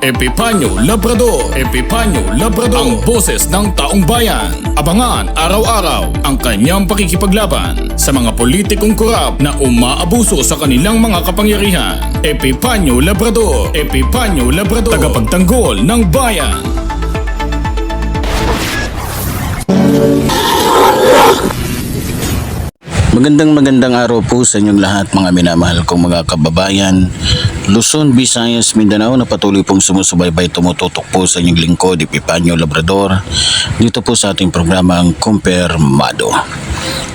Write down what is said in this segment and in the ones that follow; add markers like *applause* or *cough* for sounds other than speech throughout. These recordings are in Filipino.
Epipanyo Labrador. Epipanyo Labrador. Ang boses ng taong bayan. Abangan araw-araw ang kanyang pakikipaglaban Sa mga politikong korap na umaabuso sa kanilang mga kapangyarihan. Epipanyo Labrador. Epipanyo Labrador. Tagapagtanggol ng bayan. Magandang magandang araw po sa inyong lahat mga minamahal kong mga kababayan. Luzon, Visayas, Mindanao na patuloy pong sumusubaybay tumututok po sa inyong lingkod, Epipanyo Labrador. Dito po sa ating programang Kumpirmado.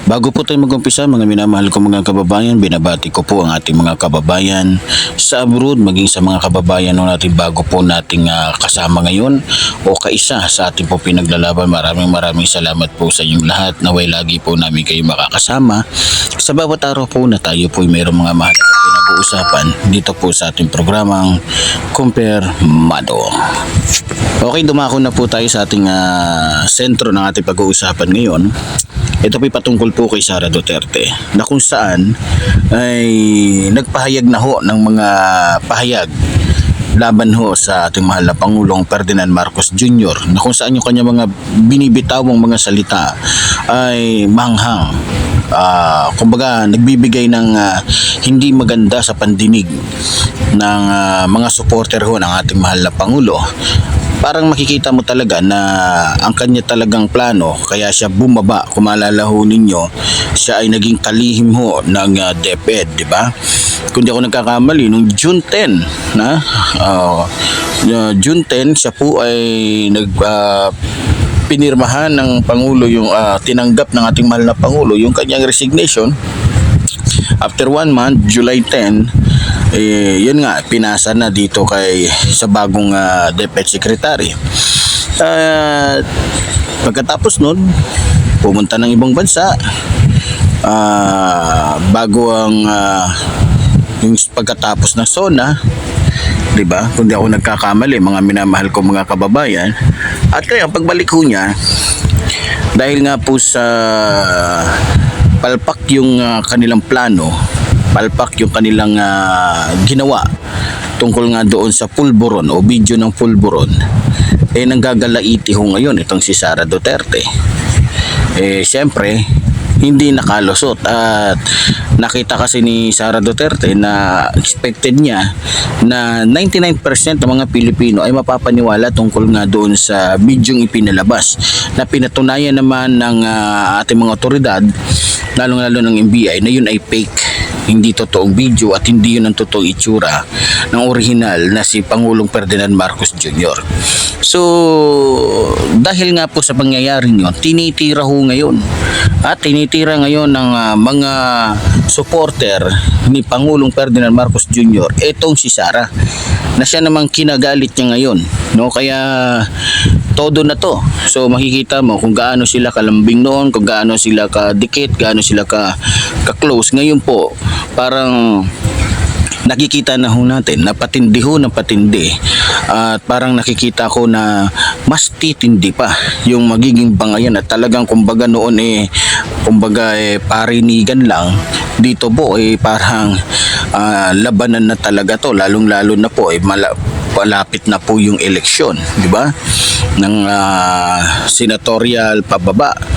Bago po tayo mag-umpisa mga minamahal kong mga kababayan, binabati ko po ang ating mga kababayan sa abroad, maging sa mga kababayan no natin bago po nating ah, kasama ngayon o kaisa sa ating po pinaglalaban. Maraming maraming salamat po sa inyong lahat. Naway lagi po namin kayo makakasama sa bawat araw po na tayo po mayroong mga mahalaga pinag-uusapan dito po sa ating programang Compare Mado. Okay, dumako na po tayo sa ating ah, sentro ng ating pag-uusapan ngayon. Ito po'y patungkol po kay Sara Duterte na kung saan ay nagpahayag na ho ng mga pahayag laban ho sa ating mahal na Pangulong Ferdinand Marcos Jr. na kung saan yung kanya mga binibitawang mga salita ay manghang. Ah, kumbaga nagbibigay ng ah, hindi maganda sa pandinig ng ah, mga supporter ho ng ating mahal na Pangulo. Parang makikita mo talaga na ang kanya talagang plano kaya siya bumaba. Kung maalala ho ninyo siya ay naging kalihim ho ng uh, DepEd di ba? Kung di ako nagkakamali nung June 10 na uh, uh, June 10 siya po ay nag uh, pinirmahan ng Pangulo yung uh, tinanggap ng ating mahal na Pangulo yung kanyang resignation after one month July 10 eh, yun nga, pinasa na dito kay sa bagong uh, DepEd Secretary. Uh, pagkatapos nun, pumunta ng ibang bansa uh, bago ang uh, yung pagkatapos ng SONA 'di ba? Kung di ako nagkakamali, mga minamahal ko mga kababayan. At kaya pagbalik ko niya dahil nga po sa palpak yung uh, kanilang plano palpak yung kanilang uh, ginawa tungkol nga doon sa pulburon o video ng pulburon eh nanggagalaiti ho ngayon itong si Sara Duterte eh siyempre hindi nakalusot at nakita kasi ni Sara Duterte na expected niya na 99% ng mga Pilipino ay mapapaniwala tungkol nga doon sa bidyong ipinalabas na pinatunayan naman ng uh, ating mga otoridad lalong lalo ng NBI na yun ay fake hindi totoong video at hindi yun ang totoong itsura ng original na si Pangulong Ferdinand Marcos Jr. So, dahil nga po sa pangyayari nyo, tinitira ho ngayon at tinitira ngayon ng uh, mga supporter ni Pangulong Ferdinand Marcos Jr. etong si Sara na siya namang kinagalit niya ngayon no kaya todo na to so makikita mo kung gaano sila kalambing noon kung gaano sila kadikit gaano sila ka ka-close ngayon po parang nakikita na ho natin na patindi ho ng patindi at parang nakikita ko na mas titindi pa yung magiging bangayan. At talagang kumbaga noon eh kumbaga eh parinigan lang. Dito po eh parang ah, labanan na talaga to. Lalong lalo na po eh mala, palapit na po yung eleksyon di ba? Ng ah, senatorial pababa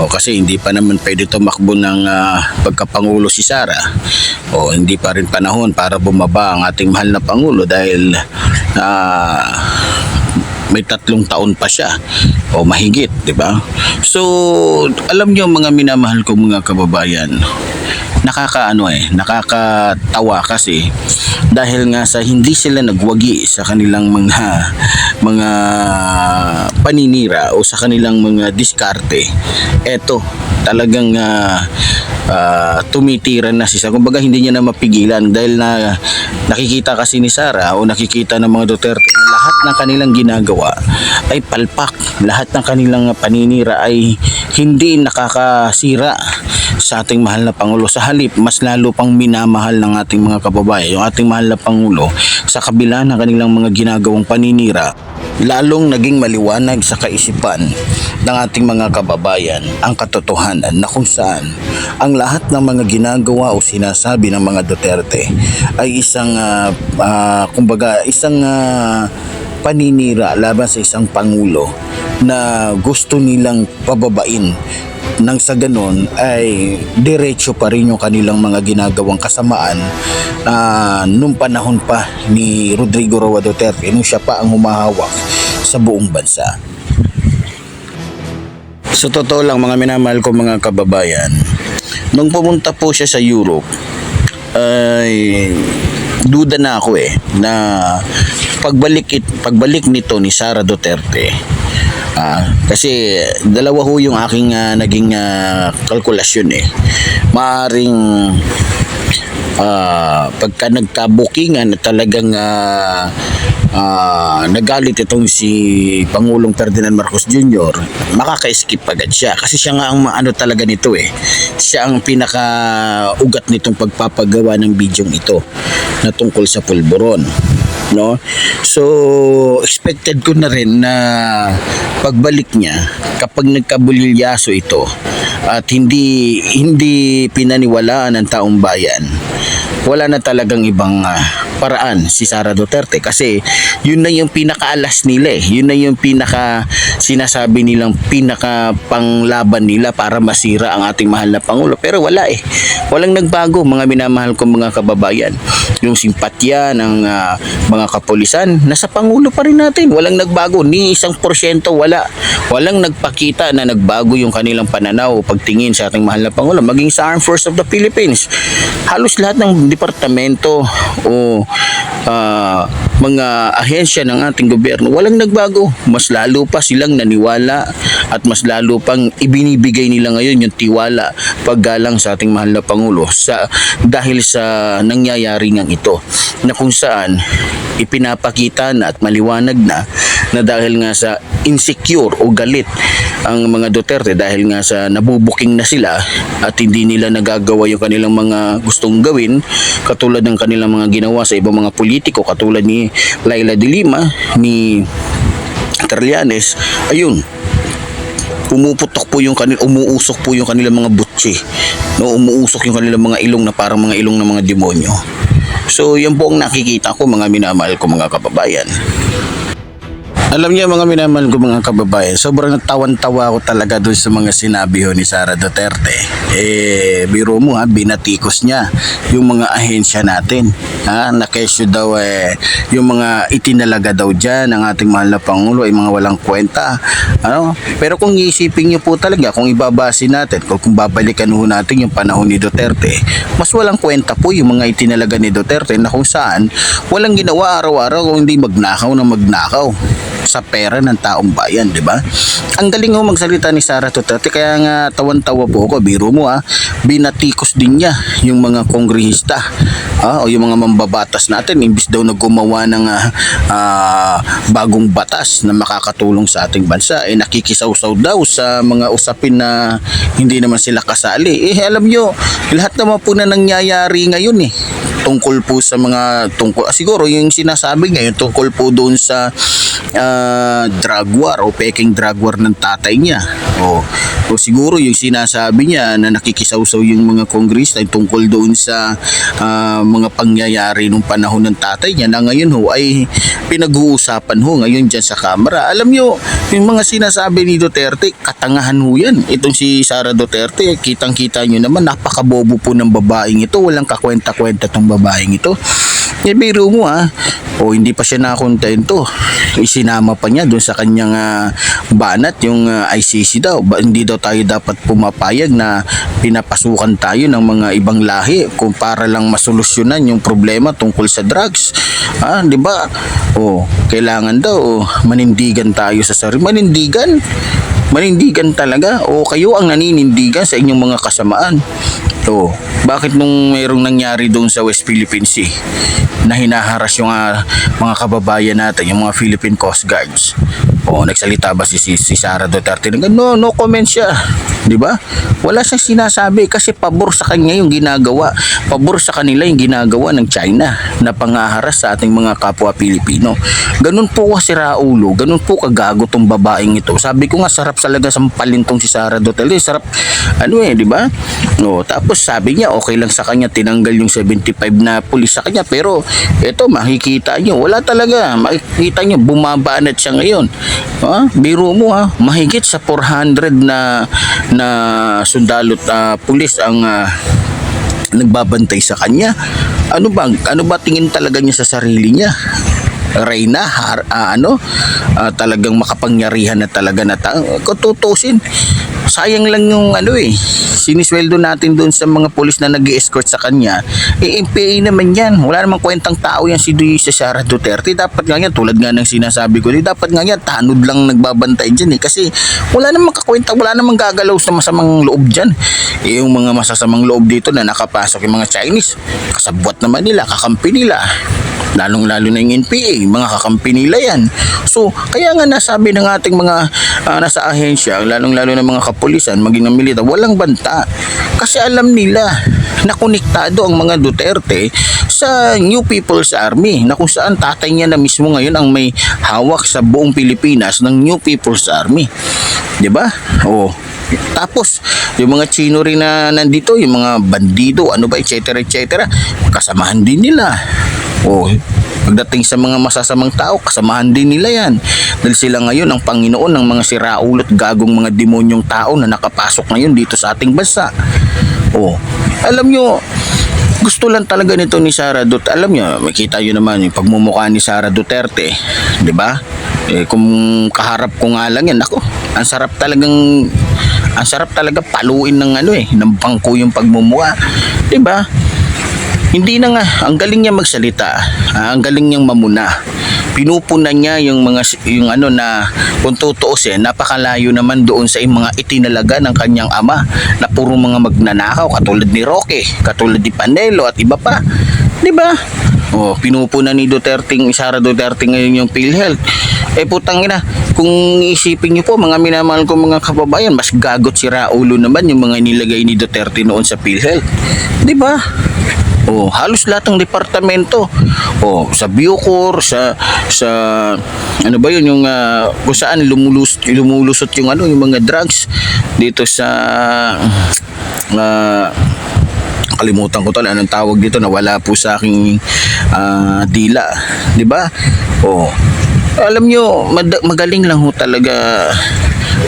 o kasi hindi pa naman pwede tumakbo ng ah, pagkapangulo si Sara o hindi pa rin panahon para bumaba ang ating mahal na pangulo dahil ah, may tatlong taon pa siya o mahigit, di ba? So, alam niyo mga minamahal ko mga kababayan, nakakaano eh, nakakatawa kasi dahil nga sa hindi sila nagwagi sa kanilang mga mga paninira o sa kanilang mga diskarte. Eto, talagang uh, ah, tumitiran na si Sara. Kumbaga hindi niya na mapigilan dahil na nakikita kasi ni Sara o nakikita ng mga Duterte na lahat ng kanilang ginagawa ay palpak. Lahat ng kanilang paninira ay hindi nakakasira sa ating mahal na Pangulo. Sa halip, mas lalo pang minamahal ng ating mga kababayan, yung ating mahal na Pangulo, sa kabila ng kanilang mga ginagawang paninira, lalong naging maliwanag sa kaisipan ng ating mga kababayan ang katotohanan na kung saan ang lahat ng mga ginagawa o sinasabi ng mga Duterte ay isang ah, ah, kumbaga isang ah, paninira laban sa isang pangulo na gusto nilang pababain nang sa ganon ay diretso pa rin yung kanilang mga ginagawang kasamaan ah, nung panahon pa ni Rodrigo Roa Duterte nung siya pa ang humahawak sa buong bansa. Sa totoo lang mga minamahal ko mga kababayan, nung pumunta po siya sa Europe, ay duda na ako eh na pagbalik it, pagbalik nito ni Sara Duterte ah, kasi dalawa ho yung aking ah, naging ah, kalkulasyon eh maaring ah, pagka nagkabukingan na talagang ah, ah, nagalit itong si Pangulong Ferdinand Marcos Jr., makaka-skip agad siya. Kasi siya nga ang ano talaga nito eh. Siya ang pinaka-ugat nitong pagpapagawa ng bidyong ito na tungkol sa pulburon. No? So, expected ko na rin na pagbalik niya, kapag nagkabulilyaso ito, at hindi hindi pinaniwalaan ng taong bayan, wala na talagang ibang ah, paraan si Sara Duterte kasi yun na yung pinakaalas nila eh. Yun na yung pinaka sinasabi nilang pinaka panglaban nila para masira ang ating mahal na Pangulo. Pero wala eh. Walang nagbago mga minamahal kong mga kababayan. Yung simpatya ng ah, mga kapulisan, nasa Pangulo pa rin natin. Walang nagbago. Ni isang porsyento wala. Walang nagpakita na nagbago yung kanilang pananaw pagtingin sa ating mahal na Pangulo. Maging sa Armed Force of the Philippines. Halos lahat ng departamento o ah, mga ahensya ng ating gobyerno, walang nagbago. Mas lalo pa silang naniwala at mas lalo pang ibinibigay nila ngayon yung tiwala paggalang sa ating mahal na Pangulo sa, dahil sa nangyayari ngang ito na kung saan ipinapakita na at maliwanag na na dahil nga sa insecure o galit ang mga Duterte dahil nga sa nabubuking na sila at hindi nila nagagawa yung kanilang mga gustong gawin katulad ng kanilang mga ginawa sa ibang mga politiko katulad ni Laila de Lima ni Trillanes ayun pumuputok po yung kanil umuusok po yung kanilang mga butsi. No umuusok yung kanilang mga ilong na parang mga ilong ng mga demonyo. So yan po ang nakikita ko mga minamahal ko mga kababayan alam niyo mga minamahal ko mga kababayan, sobrang tawan-tawa ko talaga doon sa mga sinabi ho ni Sara Duterte. Eh, biro mo ha, binatikos niya yung mga ahensya natin. Ha, na kesyo daw eh, yung mga itinalaga daw dyan ng ating mahal na Pangulo ay mga walang kwenta. Ano? Pero kung iisipin niyo po talaga, kung ibabase natin, kung, kung babalikan ho natin yung panahon ni Duterte, mas walang kwenta po yung mga itinalaga ni Duterte na kung saan walang ginawa araw-araw kung hindi magnakaw na magnakaw sa pera ng taong bayan, di ba? Ang galing ho magsalita ni Sara Duterte kaya nga tawan-tawa po ako, biro mo ha, binatikos din niya yung mga kongrehista ah, o yung mga mambabatas natin imbis daw na gumawa ng ah, ah, bagong batas na makakatulong sa ating bansa eh nakikisawsaw daw sa mga usapin na hindi naman sila kasali. Eh alam nyo lahat naman po na nangyayari ngayon eh tungkol po sa mga tungkol ah, siguro yung sinasabi ngayon tungkol po doon sa ah, drug war o peking drug war ng tatay niya. O, o siguro yung sinasabi niya na nakikisawsaw yung mga kongrista tungkol doon sa ah, mga pangyayari nung panahon ng tatay niya na ngayon ho ay pinag-uusapan ho ngayon dyan sa kamera alam nyo yung mga sinasabi ni Duterte katangahan ho yan. Itong si Sara Duterte kitang kita nyo naman napakabobo po ng babaeng ito. Walang kakwenta-kwenta tong babaeng ito eh, biro mo ha. O hindi pa siya nakontento. Isinama pa niya doon sa kanyang ah, banat yung ah, ICC daw. Ba, hindi daw tayo dapat pumapayag na pinapasukan tayo ng mga ibang lahi kung para lang masolusyonan yung problema tungkol sa drugs. Ah, di ba? O, kailangan daw manindigan tayo sa sarili. Manindigan? Manindigan talaga o kayo ang naninindigan sa inyong mga kasamaan. Oo. Bakit nung mayroong nangyari doon sa West Philippine Sea na hinaharas yung ah, mga kababayan natin, yung mga Philippine Coast Guards? Oo, nagsalita ba si, si, si Sara Duterte? No, no comment siya. Di ba? Wala siyang sinasabi kasi pabor sa kanya yung ginagawa. Pabor sa kanila yung ginagawa ng China na pangaharas sa ating mga kapwa Pilipino. Ganun po kasi Raulo, ganun po kagago tong babaeng ito. Sabi ko nga sarap talaga sampalin tong si Sara Duterte. Sarap ano eh, di ba? No, tapos sabi niya okay lang sa kanya tinanggal yung 75 na pulis sa kanya pero ito makikita niyo wala talaga. Makikita niyo bumabanat siya ngayon. Ha? Biro mo ha, mahigit sa 400 na na sundalot ah, pulis ang ah, nagbabantay sa kanya. Ano ba ano ba tingin talaga niya sa sarili niya? Reyna, har, ah, ano, ah, talagang makapangyarihan na talaga na tao. Kung tutusin, sayang lang yung ano eh, sinisweldo natin doon sa mga polis na nag escort sa kanya. Eh, MPA naman yan. Wala namang kwentang tao yan si, Du- si Sara Duterte. Dapat nga yan, tulad nga ng sinasabi ko, eh, dapat nga yan, tanod lang nagbabantay dyan eh. Kasi wala namang kakwenta, wala namang gagalaw sa masamang loob dyan. Eh, yung mga masasamang loob dito na nakapasok yung mga Chinese, kasabwat naman nila, kakampi nila lalong lalo na yung NPA, mga kakampi nila yan. So, kaya nga nasabi ng ating mga ah, nasa ahensya, lalong lalo na mga kapulisan, maging ang milita, walang banta. Kasi alam nila na konektado ang mga Duterte sa New People's Army na kung saan tatay niya na mismo ngayon ang may hawak sa buong Pilipinas ng New People's Army. 'Di ba? Oo. Tapos, yung mga chino rin na nandito, yung mga bandido, ano ba, etc. etc. kasamahan din nila. Oh, pagdating sa mga masasamang tao, kasamahan din nila yan. Dahil sila ngayon ang Panginoon ng mga siraulot gagong mga demonyong tao na nakapasok ngayon dito sa ating bansa. Oh, alam nyo, gusto lang talaga nito ni Sara Duterte. Alam nyo, makita nyo naman yung pagmumukha ni Sara Duterte. di ba? Eh, kung kaharap ko nga lang yan, ako, ang sarap talagang ang sarap talaga paluin ng ano eh, ng bangko yung pagmumukha. Di ba? Hindi na nga, ang galing niya magsalita, ah, ang galing niyang mamuna. Pinupunan niya yung mga yung ano na kung tutuusin, napakalayo naman doon sa mga itinalaga ng kanyang ama na puro mga magnanakaw katulad ni Roque, katulad ni Panelo at iba pa. 'Di ba? Oh, pinupunan ni Duterte, Sara Duterte ngayon yung PhilHealth. Eh putang ina, kung isipin niyo po mga minamahal ko mga kababayan, mas gagot si Raulo naman yung mga nilagay ni Duterte noon sa PhilHealth. 'Di ba? Oh, halos lahat ng departamento. Oh, sa Bucor, sa sa ano ba 'yun yung ah, kung saan lumulus lumulusot yung ano yung mga drugs dito sa ah, kalimutan ko to anong tawag dito nawala po sa aking ah, dila, 'di ba? Oh. Alam nyo, magaling lang ho talaga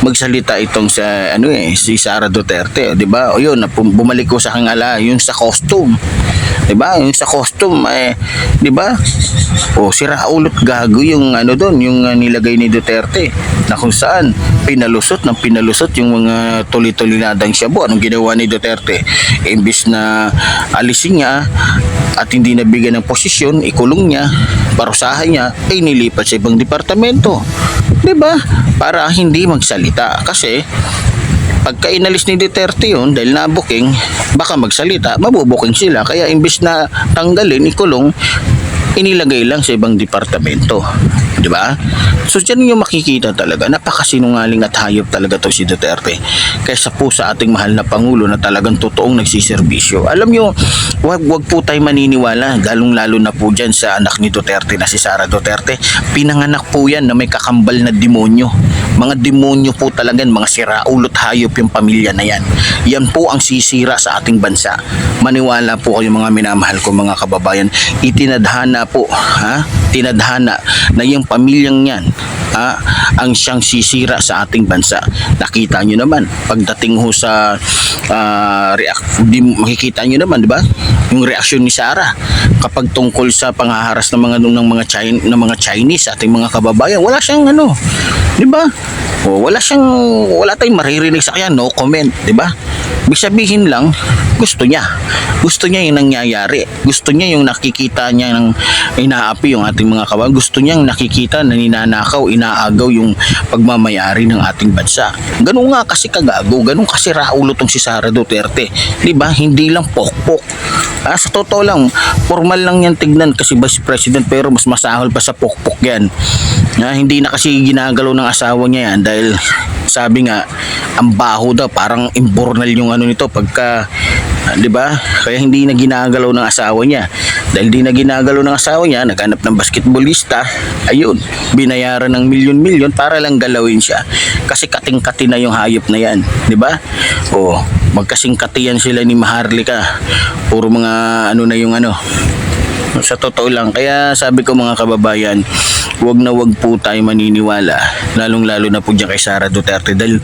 magsalita itong sa ano eh si Sara Duterte, 'di ba? O yun, bumalik ko sa aking ala, yung sa costume. 'Di ba? Yung sa costume eh, 'di ba? O si Raulot gago yung ano doon, yung uh, nilagay ni Duterte na kung saan pinalusot ng pinalusot yung mga tuli-tulinadang shabu. Anong ginawa ni Duterte? Imbis na alisin niya at hindi nabigyan ng posisyon, ikulong niya, parusahan niya, ay nilipat sa ibang departamento. 'Di ba? Para hindi magsalita kasi pagka inalis ni Duterte yun dahil nabuking, baka magsalita, mabubuking sila. Kaya imbis na tanggalin, ikulong, inilagay lang sa ibang departamento. Di ba? So dyan yung makikita talaga, napakasinungaling at hayop talaga to si Duterte. Kaysa po sa ating mahal na Pangulo na talagang totoong nagsiservisyo. Alam nyo, wag, wag po tayo maniniwala, lalong lalo na po dyan sa anak ni Duterte na si Sara Duterte. Pinanganak po yan na may kakambal na demonyo. Mga demonyo po talaga, mga siraulot hayop yung pamilya na yan. Yan po ang sisira sa ating bansa. Maniwala po kayo mga minamahal ko mga kababayan. Itinadhana po, ha? Tinadhana na yung pamilyang yan, ha? Ang siyang sisira sa ating bansa. Nakita nyo naman, pagdating ho sa ah, react, di, makikita nyo naman, di ba? Yung reaksyon ni Sarah kapag tungkol sa panghaharas ng mga ng mga Chin, ng mga Chinese ating mga kababayan, wala siyang ano, di ba? O, wala siyang, wala tayong maririnig sa kanya, no comment, di ba? Ibig lang, gusto niya. Gusto niya yung nangyayari. Gusto niya yung nakikita niya ng inaapi yung ating mga kawan. Gusto niya yung nakikita na ninanakaw, inaagaw yung pagmamayari ng ating bansa. Ganun nga kasi kagago, ganun kasi raulo tong si Sara Duterte. Di ba? Hindi lang pokpok. Ah, sa totoo lang, formal lang yan tignan kasi vice president pero mas masahol pa sa pokpok yan. Ah, hindi na kasi ginagalaw ng asawa niya yan dahil sabi nga ang baho daw parang imbornal yung ano nito pagka ah, 'di ba? Kaya hindi na ginagalaw ng asawa niya. Dahil di na ginagalaw ng asawa niya naghanap ng basketballista ayun binayaran ng milyon-milyon para lang galawin siya. Kasi kating-kati na yung hayop na yan 'di ba? Oh magkasingkatiyan sila ni Maharlika. Puro mga ano na yung ano *laughs* sa totoo lang. Kaya sabi ko mga kababayan, wag na wag po tayo maniniwala. Lalong lalo na po dyan kay Sara Duterte. Dahil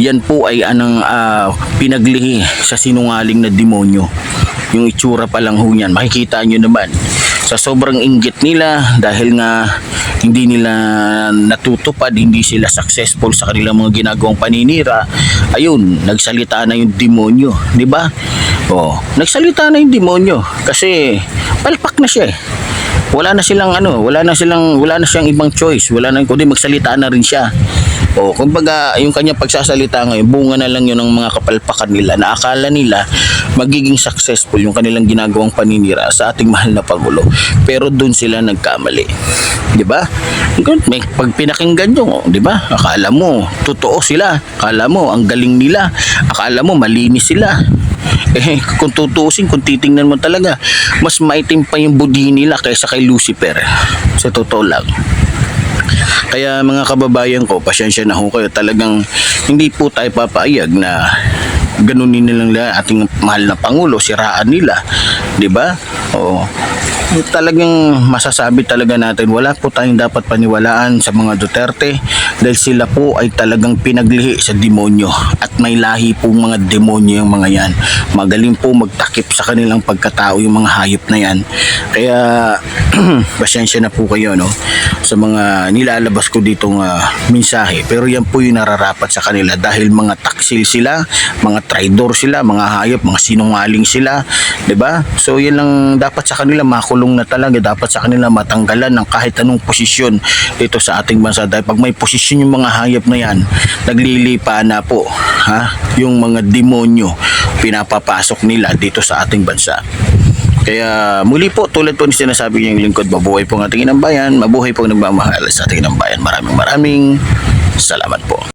yan po ay anang ah, pinaglihi sa sinungaling na demonyo. Yung itsura pa lang ho niyan. Makikita nyo naman. Sa sobrang inggit nila dahil nga hindi nila natutupad, hindi sila successful sa kanilang mga ginagawang paninira. Ayun, nagsalita na yung demonyo, di ba? Oh, nagsalita na yung demonyo kasi palpak na siya eh. Wala na silang ano, wala na silang wala na siyang ibang choice, wala na kundi magsalita na rin siya. O, kumbaga, yung kanyang pagsasalita ngayon, bunga na lang yun ng mga kapalpakan nila na akala nila magiging successful yung kanilang ginagawang paninira sa ating mahal na Pangulo. Pero doon sila nagkamali. Di ba? May pag pinakinggan nyo, di ba? Akala mo, totoo sila. Akala mo, ang galing nila. Akala mo, malinis sila. *laughs* Eh, kung tutusin, kung titingnan mo talaga, mas maitim pa yung budi nila kaysa kay Lucifer. Sa totoo lang. Kaya mga kababayan ko, pasensya na ho kayo. Talagang hindi po tayo papayag na ganunin nilang nila ating mahal na Pangulo, siraan nila. Di ba? Oo. Talagang masasabi talaga natin, wala po tayong dapat paniwalaan sa mga Duterte dahil sila po ay talagang pinaglihi sa demonyo at may lahi po mga demonyo yung mga yan. Magaling po magtakip sa kanilang pagkatao yung mga hayop na yan. Kaya *clears throat* pasensya na po kayo no sa mga nilalabas ko ditong ah, mensahe pero yan po yung nararapat sa kanila dahil mga taksil sila, mga traidor sila, mga hayop, mga sinungaling sila, 'di ba? So yan lang dapat sa kanila makulong na talaga, dapat sa kanila matanggalan ng kahit anong posisyon dito sa ating bansa dahil pag may posisyon yung mga hayop na yan, naglilipa na po ha, yung mga demonyo pinapapasok nila dito sa ating bansa. Kaya muli po, tulad po ni sinasabi niyang lingkod, mabuhay po ang ating inang bayan, mabuhay po ang nagmamahal sa ating inang bayan. Maraming maraming salamat po.